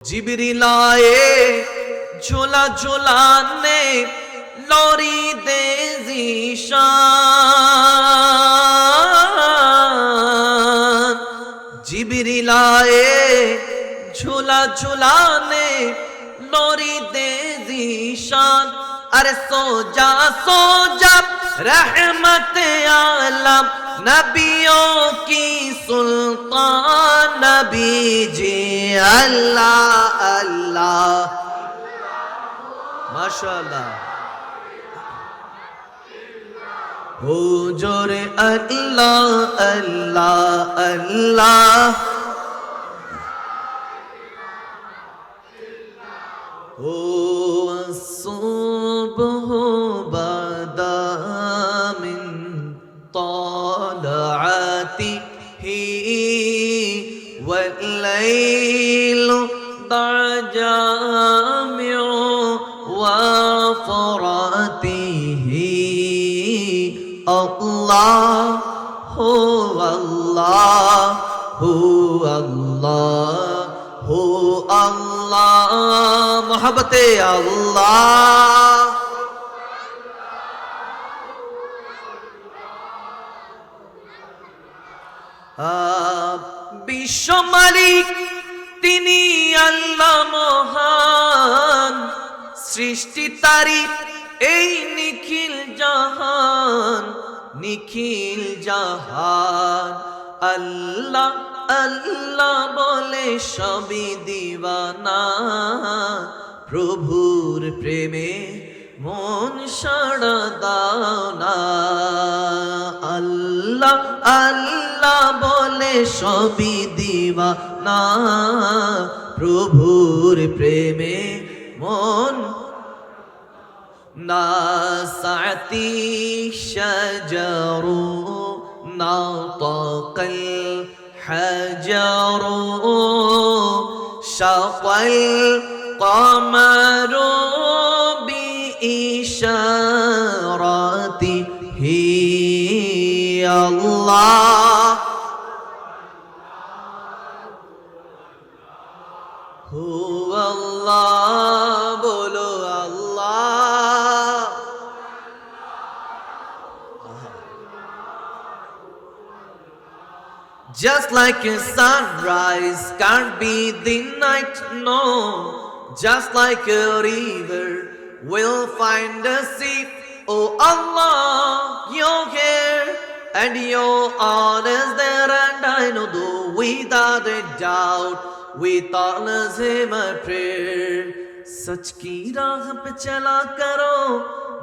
जिबरिलाए झोला झोलाने लौरी दे जीशान जिबरिलाए झोला झुलाने लौरी दे जीशान अरे सो जा सो जा रहमत आलम نبیوں کی سلطان نبی جی اللہ اللہ ماشاء اللہ حجور اللہ اللہ اللہ ہو صبح ضع جامع وفرته الله هو الله هو الله هو الله محبت الله আহ, বিশ্ব মালিক তিনি আল্লাহ মহান। সৃষ্টি তারি এই নিখিল জাহান নিখিল জাহান। আল্লাহ আল্লাহ বলে সবই দিবানা। প্রভুর প্রেমে মন সাড়া দাও না। আল্লাহ আল্লাহ আল্লাহ বলে সবই দিবা না প্রভুর প্রেমে মন না সাতি সজরু না তকল হজরু সকল কমরু বি ইশারতি হি আল্লাহ। হু আল্লাহ বলো Just like a sunrise can't be the night, no. Just like a river will find a sea. Oh Allah, your care and your honor is there, and I know though without a doubt. وی تالز is my سچ کی راہ پہ چلا کرو،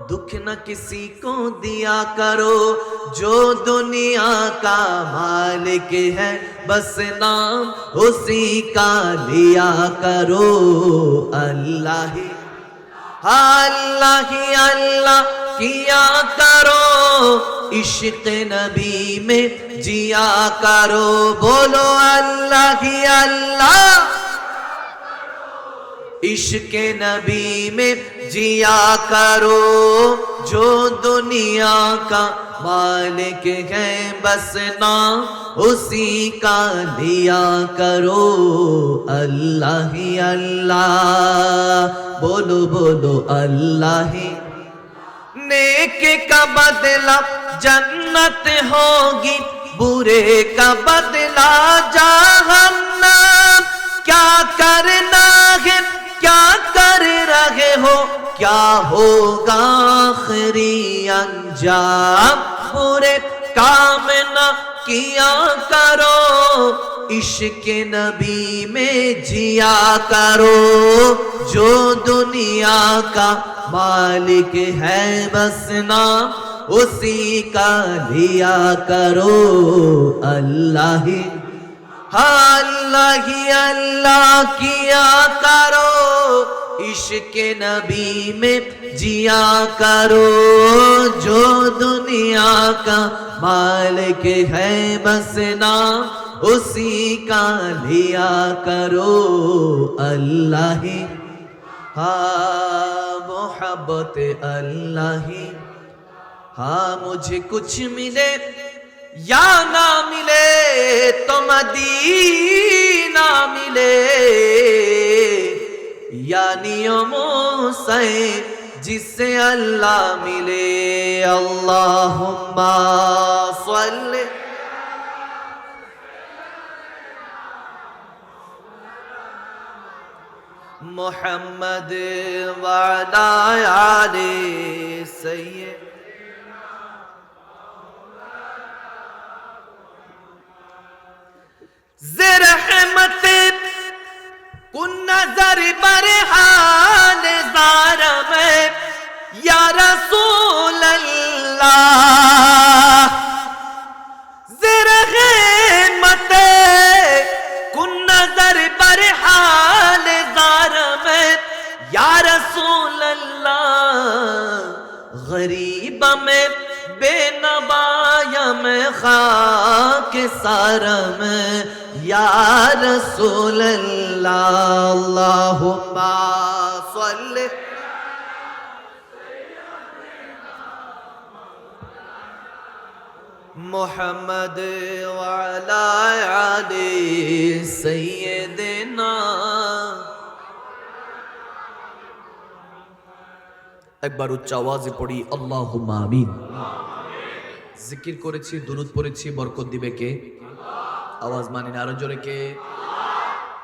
دکھ نہ کسی کو دیا کرو۔ جو دنیا کا مالک ہے، بس نام اسی کا لیا کرو۔ اللہ ہی اللہ ہی، اللہ किया करो इश्क नबी में जिया करो बोलो अल्लाह ही अल्लाह इश्क नबी में जिया करो जो दुनिया का मालिक है बस ना उसी का लिया करो अल्लाह ही अल्लाह बोलो बोलो अल्लाह ही نیک کا بدلہ جنت ہوگی، برے کا بدلہ جہنم۔ کیا کرنا ہے؟ کیا کر رہے ہو؟ کیا ہوگا آخری انجام؟ برے کام نہ کیا کرو، عشق نبی میں جیا کرو۔ جو دنیا کا مالک ہے بس نام، اسی کا لیا کرو اللہ ہی۔ ہاں، اللہ ہی اللہ کیا کرو، عشق نبی میں جیا کرو۔ جو دنیا کا مالک ہے بس نام، اسی کا لیا کرو اللہ ہی۔ ही हाँ मोहब्बत अल्लाह ही हाँ मुझे कुछ मिले या ना मिले तो मदीना मिले या नियमों से जिससे अल्लाह मिले अल्लाहुम्मा सल्ले محمد وعلى آل سيد زرحمتي खाक सारा में या रसूल अल्लाह अल्लाहुम्मा सल्ली मोहम्मद वाला आले सैयदना একবার উচ্চ আওয়াজে পড়ি আল্লাহ আমিন জিকির করেছি দুরুদ পড়েছি বরকত দিবে কে? আওয়াজ মানি না আরও জোরে কে?